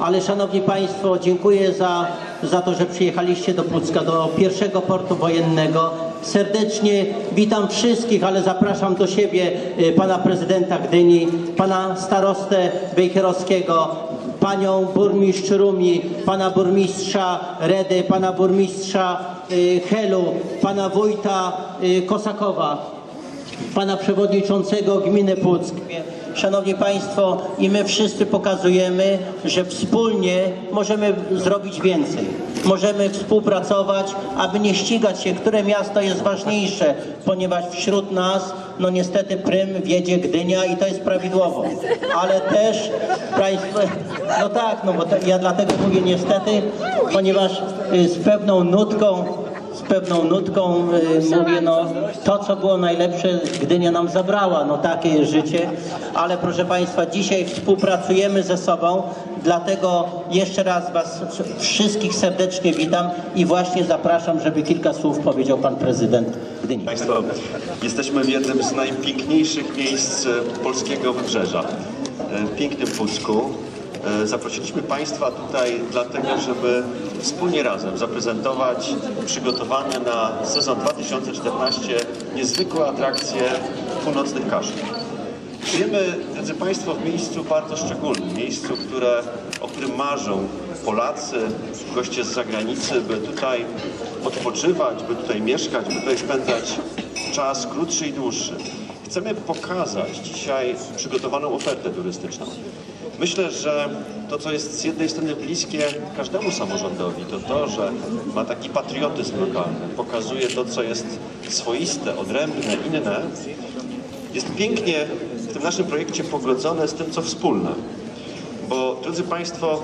ale Szanowni Państwo, dziękuję za, za to, że przyjechaliście do Pucka, do pierwszego portu wojennego. Serdecznie witam wszystkich, ale zapraszam do siebie y, pana prezydenta Gdyni, pana starostę Wejherowskiego, panią burmistrz Rumi, pana burmistrza Redy, pana burmistrza y, Helu, pana wójta y, Kosakowa pana przewodniczącego gminy Puck. Szanowni Państwo, i my wszyscy pokazujemy, że wspólnie możemy zrobić więcej. Możemy współpracować, aby nie ścigać się, które miasto jest ważniejsze, ponieważ wśród nas, no niestety Prym wiedzie Gdynia i to jest prawidłowo. Ale też Państwo, no tak, no bo to, ja dlatego mówię niestety, ponieważ y, z pewną nutką z pewną nutką y, mówię, no to co było najlepsze Gdynia nam zabrała, no takie jest życie, ale proszę Państwa, dzisiaj współpracujemy ze sobą, dlatego jeszcze raz Was wszystkich serdecznie witam i właśnie zapraszam, żeby kilka słów powiedział Pan Prezydent Gdyni. Państwo, jesteśmy w jednym z najpiękniejszych miejsc e, polskiego wybrzeża, e, w pięknym Pucku. E, Zaprosiliśmy Państwa tutaj dlatego, żeby wspólnie razem zaprezentować przygotowane na sezon 2014 niezwykłe atrakcje północnych Kaszub. Żyjemy, drodzy Państwo, w miejscu bardzo szczególnym, miejscu, które, o którym marzą Polacy, goście z zagranicy, by tutaj odpoczywać, by tutaj mieszkać, by tutaj spędzać czas krótszy i dłuższy. Chcemy pokazać dzisiaj przygotowaną ofertę turystyczną. Myślę, że to, co jest z jednej strony bliskie każdemu samorządowi, to to, że ma taki patriotyzm lokalny, pokazuje to, co jest swoiste, odrębne, inne, jest pięknie w tym naszym projekcie pogodzone z tym, co wspólne. Bo, drodzy Państwo,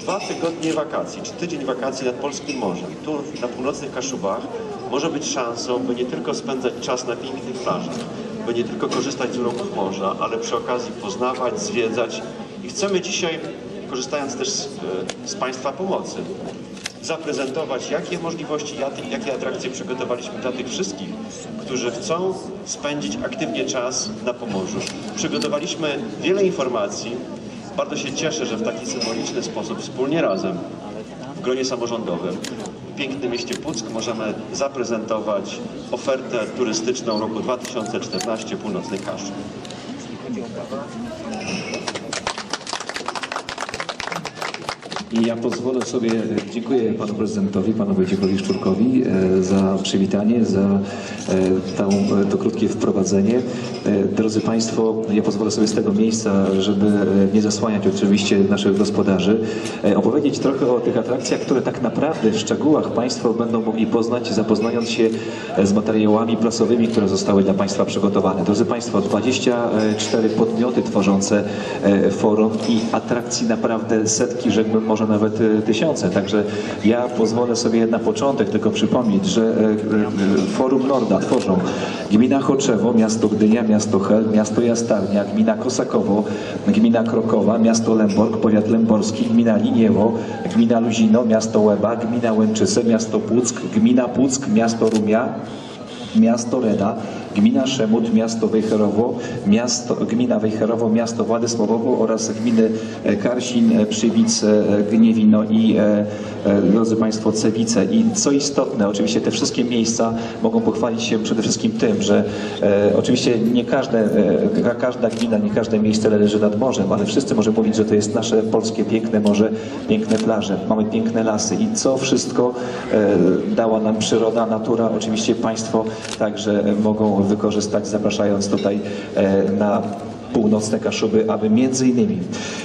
dwa tygodnie wakacji, czy tydzień wakacji nad Polskim Morzem, tu na północnych Kaszubach, może być szansą, by nie tylko spędzać czas na pięknych plażach, by nie tylko korzystać z uroków morza, ale przy okazji poznawać, zwiedzać. Chcemy dzisiaj, korzystając też z, e, z Państwa pomocy, zaprezentować, jakie możliwości, jakie- atrakcje przygotowaliśmy dla tych wszystkich, którzy chcą spędzić aktywnie czas na Pomorzu. Przygotowaliśmy wiele informacji. Bardzo się cieszę, że w taki symboliczny sposób, wspólnie razem, w gronie samorządowym, w pięknym mieście Puck możemy zaprezentować ofertę turystyczną roku 2014 Północnych Kaszub. I ja pozwolę sobie, dziękuję panu prezydentowi, panu Wojciechowi Szczurkowi e, za przywitanie, za e, tą, e, to krótkie wprowadzenie. Drodzy Państwo, ja pozwolę sobie z tego miejsca, żeby nie zasłaniać oczywiście naszych gospodarzy, opowiedzieć trochę o tych atrakcjach, które tak naprawdę w szczegółach Państwo będą mogli poznać, zapoznając się z materiałami prasowymi, które zostały dla Państwa przygotowane. Drodzy Państwo, 24 podmioty tworzące forum i atrakcji naprawdę setki, rzekłbym może nawet e, tysiące. Także ja pozwolę sobie na początek tylko przypomnieć, że e, e, Forum Norda tworzą gmina Choczewo, miasto Gdynia, miasto Hel, miasto Jastarnia, gmina Kosakowo, gmina Krokowa, miasto Lęborg, powiat lęborski, gmina Liniewo, gmina Luzino, miasto Łeba, gmina Łęczyce, miasto Puck, gmina Puck, miasto Rumia, miasto Reda, gmina Szemut, miasto Wejherowo, miasto, gmina Wejherowo, miasto Władysławowo oraz gminy e, Karsin, e, Przywice, Gniewino i e, drodzy Państwo Cewice. I co istotne, oczywiście te wszystkie miejsca mogą pochwalić się przede wszystkim tym, że oczywiście nie każde, ka- każda gmina, nie każde miejsce leży nad morzem, ale wszyscy możemy mówić, że to jest nasze polskie piękne morze, piękne plaże, mamy piękne lasy i co wszystko dała nam przyroda, natura, oczywiście Państwo także mogą wykorzystać, zapraszając tutaj e, na północne Kaszuby, aby między innymi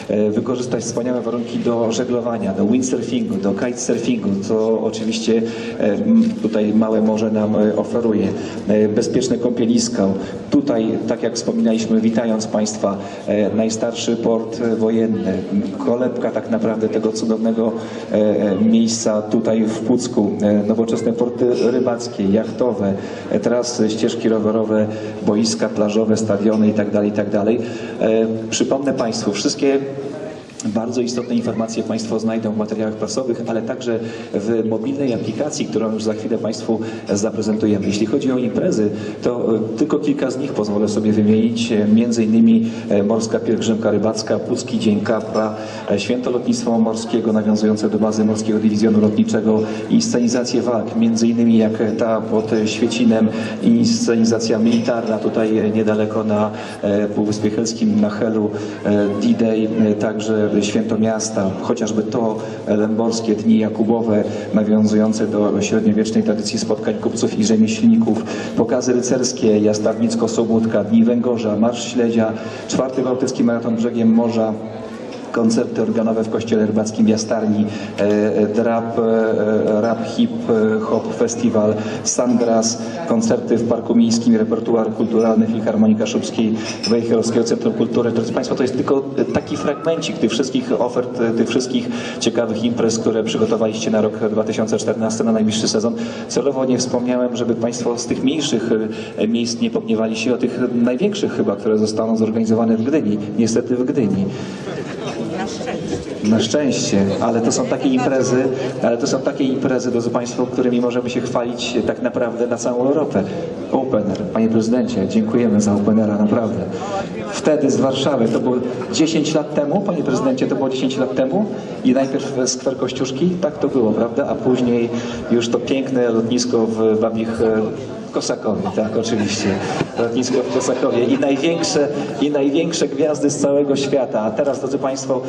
e, wykorzystać wspaniałe warunki do żeglowania, do windsurfingu, do kitesurfingu, co oczywiście e, tutaj małe morze nam e, oferuje. Bezpieczne kąpieliska. Tutaj, tak jak wspominaliśmy, witając Państwa, najstarszy port wojenny, kolebka tak naprawdę tego cudownego miejsca tutaj w Pucku, nowoczesne porty rybackie, jachtowe, trasy, ścieżki rowerowe, boiska plażowe, stadiony itd., itd. E, Przypomnę Państwu, wszystkie Bardzo istotne informacje Państwo znajdą w materiałach prasowych, ale także w mobilnej aplikacji, którą już za chwilę Państwu zaprezentujemy. Jeśli chodzi o imprezy, to e, tylko kilka z nich pozwolę sobie wymienić. E, Między innymi e, Morska Pielgrzymka Rybacka, Pucki Dzień Kapra, Święto Lotnictwa Morskiego nawiązujące do bazy Morskiego Dywizjonu Lotniczego i scenizacje walk, między innymi jak ta pod Świecinem i scenizacja militarna tutaj niedaleko na Półwyspie Helskim, na Helu, D-Day, także Święto Miasta, chociażby to e, lęborskie Dni Jakubowe nawiązujące do średniowiecznej tradycji spotkań kupców i rzemieślników, pokazy rycerskie, Jastawnicko-Sobótka, Dni Węgorza, Marsz Śledzia, czwarty Bałtycki Maraton Brzegiem Morza, koncerty organowe w Kościele Rybackim Jastarni, e, e, Drap, e, Rap Hip e, Hop Festival, Sandgras, koncerty w Parku Miejskim, repertuar kulturalny Filharmonii Kaszubskiej, Wejherowskiego Centrum Kultury. Drodzy Państwo, to jest tylko e, taki fragmencik tych wszystkich ofert, e, tych wszystkich ciekawych imprez, które przygotowaliście na rok 2014, na najbliższy sezon. Celowo nie wspomniałem, żeby Państwo z tych mniejszych e, miejsc nie pogniewali się o tych największych chyba, które zostaną zorganizowane w Gdyni. Niestety w Gdyni. Na szczęście, ale to są takie imprezy, ale to są takie imprezy, drodzy Państwo, którymi możemy się chwalić tak naprawdę na całą Europę. Opener, Panie Prezydencie, dziękujemy za Openera, naprawdę. Wtedy z Warszawy, to było 10 lat temu, Panie Prezydencie, to było 10 lat temu i najpierw skwer Kościuszki, tak to było, prawda? A później już to piękne lotnisko w Babich e, Kosakowie, tak, oczywiście. Lotnisko w Kosakowie i największe, i największe gwiazdy z całego świata. A teraz, drodzy Państwo,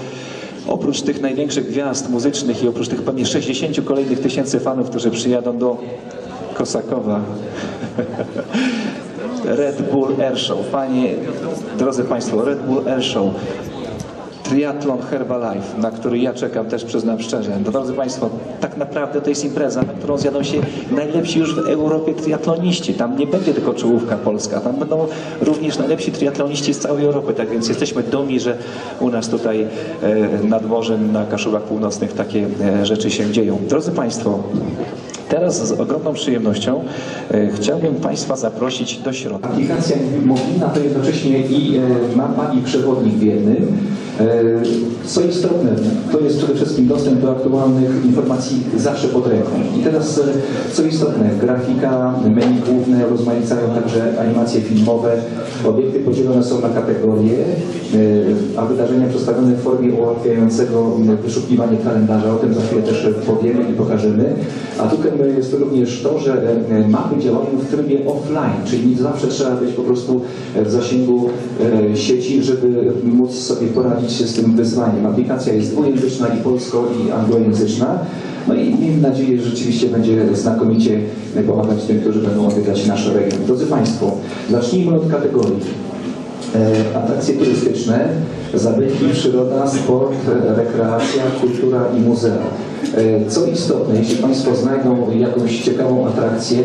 oprócz tych największych gwiazd muzycznych i oprócz tych pewnie 60 kolejnych tysięcy fanów, którzy przyjadą do Kosakowa, Red Bull Air Show. Panie, drodzy Państwo, Red Bull Air Show. Triathlon Herbalife, na który ja czekam też przyznam szczerze. No, drodzy Państwo, tak naprawdę to jest impreza, na którą zjadą się najlepsi już w Europie triatloniści. Tam nie będzie tylko czołówka polska, tam będą również najlepsi triatloniści z całej Europy. Tak więc jesteśmy dumni, że u nas tutaj e, nad morzem, na Kaszubach Północnych takie e, rzeczy się dzieją. Drodzy Państwo, Teraz z ogromną przyjemnością e, chciałbym Państwa zaprosić do środka. Aplikacja mobilna to jednocześnie i e, mapa i przewodnik w jednym. E, co istotne, to jest przede wszystkim dostęp do aktualnych informacji zawsze pod ręką. I teraz, e, co istotne, grafika, menu główne rozmaicają także animacje filmowe. Obiekty podzielone są na kategorie, e, a wydarzenia przedstawione w formie ułatwiającego m, wyszukiwanie kalendarza. O tym za chwilę też powiemy i pokażemy. Atutem jest również to, że e, mapy działają w trybie offline, czyli nie zawsze trzeba być po prostu w zasięgu e, sieci, żeby móc sobie poradzić się z tym wyzwaniem. Aplikacja jest dwujęzyczna i polsko i anglojęzyczna. No i miejmy nadzieję, że rzeczywiście będzie znakomicie pomagać tym, którzy będą odwiedzać nasz region. Drodzy Państwo, zacznijmy od kategorii. E, atrakcje turystyczne, zabytki, przyroda, sport, e, rekreacja, kultura i muzea. E, Co istotne, jeśli Państwo znajdą jakąś ciekawą atrakcję,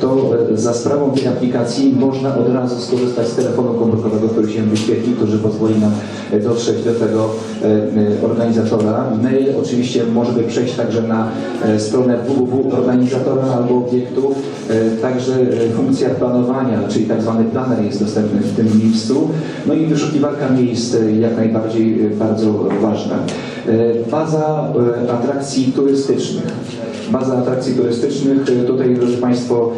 to e, za sprawą tej aplikacji można od razu skorzystać z telefonu komórkowego, który się wyświetli, który pozwoli nam e, dotrzeć do tego organizatora. Mail oczywiście może by przejść także na stronę www.organizatora albo obiektu. E, Także funkcja planowania, czyli tak zwany planer jest dostępny w tym miejscu. No i wyszukiwarka miejsc jak najbardziej bardzo ważna. E, Baza e, atrakcji turystycznych. Baza atrakcji turystycznych, e, tutaj drodzy Państwo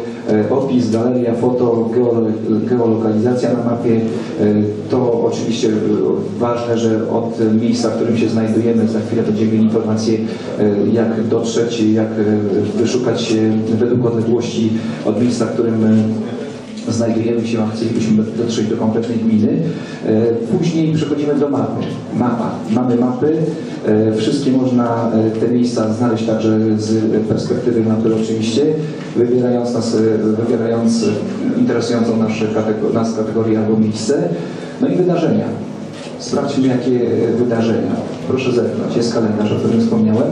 opis, galeria, foto, geolo- geolokalizacja na mapie. To oczywiście ważne, że od miejsca, w którym się znajdujemy, za chwilę będziemy mieli informacje e, jak dotrzeć, jak wyszukać według odległości od miejsca, w którym znajdujemy się, a chcielibyśmy dotrzeć do konkretnej gminy. E, Później przechodzimy do mapy. Mapa. Mamy mapy. E, Wszystkie można e, te miejsca znaleźć także z perspektywy mapy oczywiście, wybierając, nas, wybierając interesującą nas, kategor- nas kategorię albo miejsce. No i wydarzenia. Sprawdźmy jakie wydarzenia. Proszę zerknąć. Jest kalendarz, o którym wspomniałem.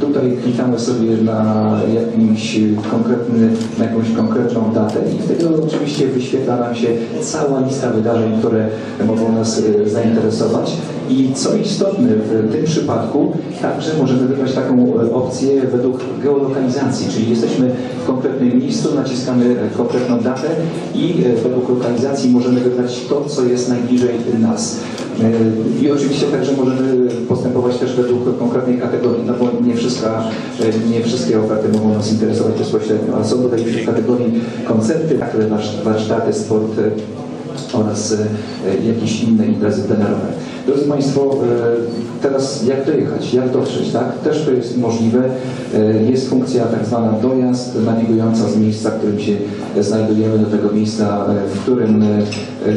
Tutaj klikamy sobie na, jakimś konkretny, na jakąś konkretną datę i wtedy oczywiście wyświetla nam się cała lista wydarzeń, które mogą nas e, zainteresować. I co istotne, w tym przypadku także możemy wybrać taką e, opcję według geolokalizacji, czyli jesteśmy w konkretnym miejscu, naciskamy konkretną datę i e, według lokalizacji możemy wybrać to, co jest najbliżej nas. E, I oczywiście także możemy postępować też według konkretnej kategorii, no bo nie, wszystka, e, nie wszystkie oferty mogą nas interesować bezpośrednio, ale są tutaj wśród kategorii koncerty, warsztaty, sport e, oraz e, jakieś inne imprezy plenerowe. Drodzy Państwo, e, teraz jak dojechać, jak dotrzeć, tak? Też to jest możliwe. E, Jest funkcja tak zwana dojazd, nawigująca z miejsca, w którym się znajdujemy do tego miejsca, e, w którym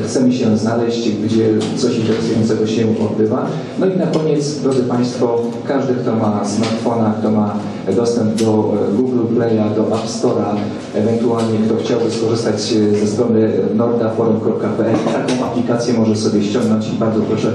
chcemy się znaleźć, gdzie coś interesującego się odbywa. No i na koniec, drodzy Państwo, każdy, kto ma smartfona, kto ma dostęp do Google Play'a, do App Store'a, ewentualnie kto chciałby skorzystać ze strony nordaforum.pl, taką aplikację może sobie ściągnąć i bardzo proszę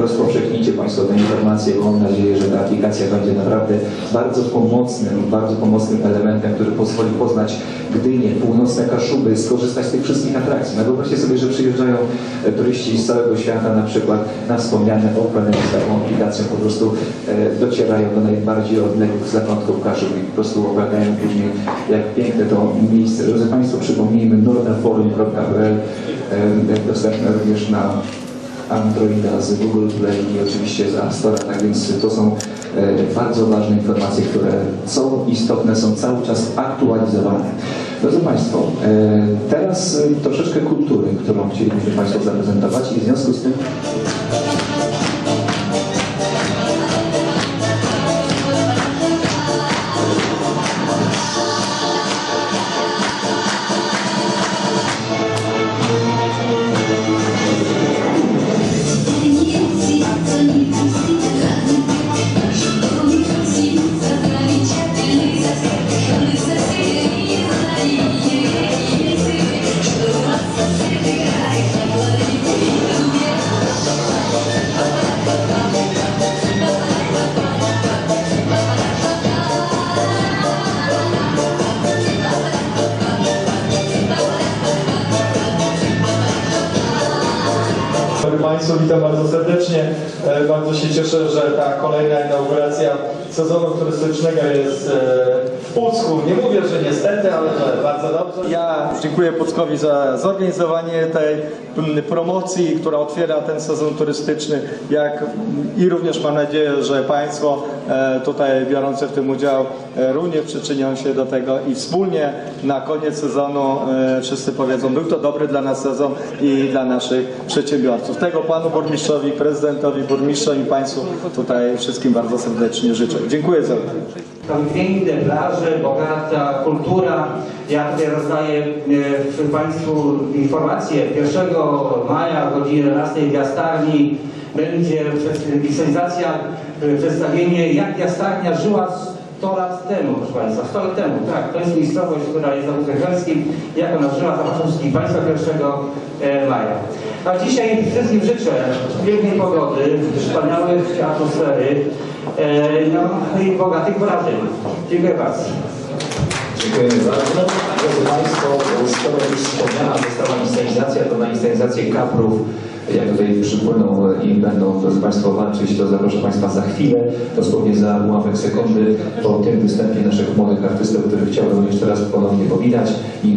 rozpowszechnijcie Państwo tę informację, bo mam nadzieję, że ta aplikacja będzie naprawdę bardzo pomocnym, bardzo pomocnym elementem, który pozwoli poznać Gdynię, północne Kaszuby, skorzystać z tych wszystkich atrakcji. No wyobraźcie sobie, że przyjeżdżają e, turyści z całego świata na przykład na wspomniane Open z taką aplikacją po prostu e, docierają do najbardziej odległych zakątków Kaszub i po prostu opowiadają później, jak piękne to miejsce. Drodzy Państwo, przypomnijmy nordaforum.pl e, dostępne również na Androida z Google Play i oczywiście z App Store, tak więc to są e, bardzo ważne informacje, które są istotne, są cały czas aktualizowane. Drodzy Państwo, e, teraz e, troszeczkę kultury, którą chcielibyśmy Państwu zaprezentować i w związku z tym Państwu, witam bardzo serdecznie. E, Bardzo się cieszę, że ta kolejna inauguracja sezonu turystycznego jest e, Pucku. Nie mówię, że niestety, ale że bardzo dobrze. Ja dziękuję Puckowi za zorganizowanie tej promocji, która otwiera ten sezon turystyczny, jak i również mam nadzieję, że Państwo e, tutaj biorące w tym udział e, również przyczynią się do tego i wspólnie na koniec sezonu e, wszyscy powiedzą, był to dobry dla nas sezon i dla naszych przedsiębiorców. Tego Panu Burmistrzowi, Prezydentowi, Burmistrzom i Państwu tutaj wszystkim bardzo serdecznie życzę. Dziękuję za uwagę. Tam piękne plaże, bogata kultura. Ja tutaj rozdaję e, Państwu informację. 1 maja o godzinie 11 w Jastarni będzie wizualizacja, e, przedstawienie jak Jastarnia żyła 100 lat temu, proszę Państwa, 100 lat temu, tak, to jest miejscowość, która jest na Wózku Helskim, jak ona żyła, zapraszam wszystkich Państwa 1 e, maja. A dzisiaj wszystkim życzę pięknej pogody, wspaniałych atmosfery, e, no i bogatych wrażeń. Dziękuję bardzo. Dziękujemy bardzo. Drodzy Państwo, skoro już wspomniana została inscenizacja, to na inscenizację kaprów, jak tutaj przypłyną i będą, drodzy Państwo, walczyć, to zaproszę Państwa za chwilę, dosłownie za ułamek sekundy, po tym występie naszych młodych artystów, których chciałbym jeszcze raz ponownie powitać. I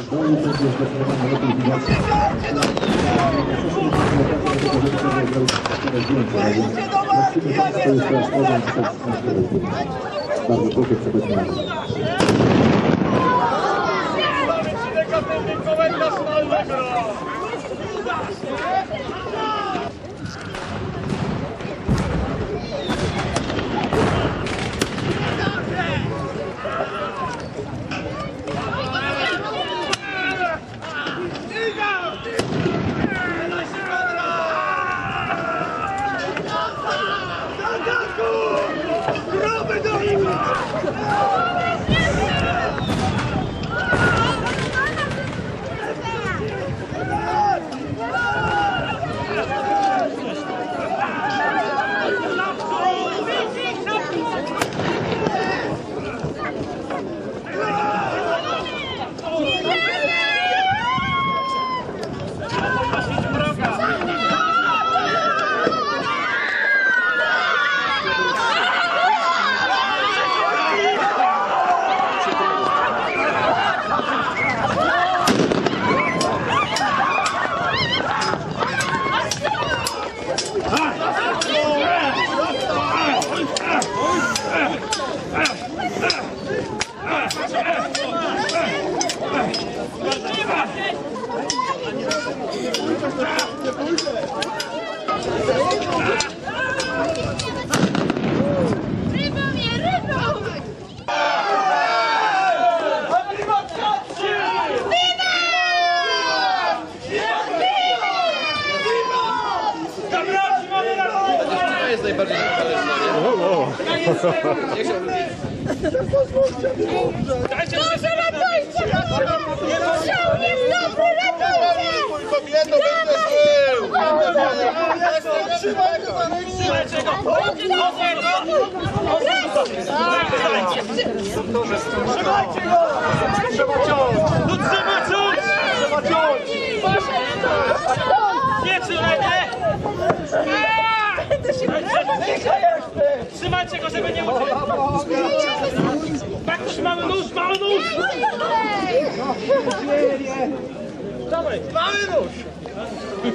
zdolni przecież do planowania rekultywacji. Prosimy Państwa Oh, No trzeba ciąć! Trzeba ciąć! Nie trzymajcie! Trzymajcie go, żeby nie uciekł! Tak, trzymamy nóż, mamy nóż! Dawaj, mamy nóż!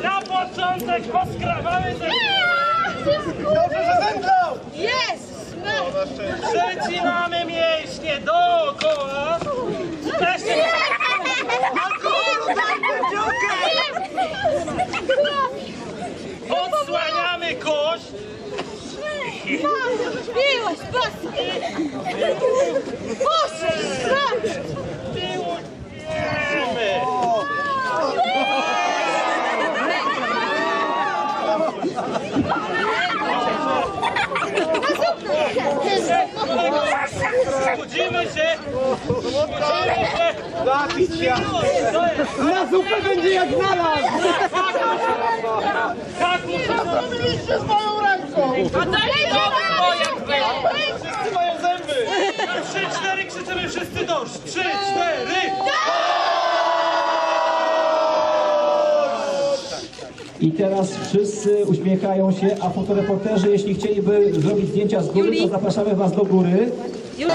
Na początek poskrawamy ten... Dobrze, że zemdlał! Jest! Przecinamy mięśnie dookoła! Wreszcie... Odsłaniamy kość! Miłość, bosy! Boże, tak! Tyłujemy! Budzimy się! Budzimy się! Zapić się! Na zupę będzie jak znalazł! Tak, muszę zrobiliście z moją ręką! A daj Wszyscy mają zęby! Na trzy, cztery krzyczymy wszyscy dość! Trzy, cztery! I teraz wszyscy uśmiechają się, a fotoreporterzy, jeśli chcieliby zrobić zdjęcia z góry, to zapraszamy Was do góry. Już.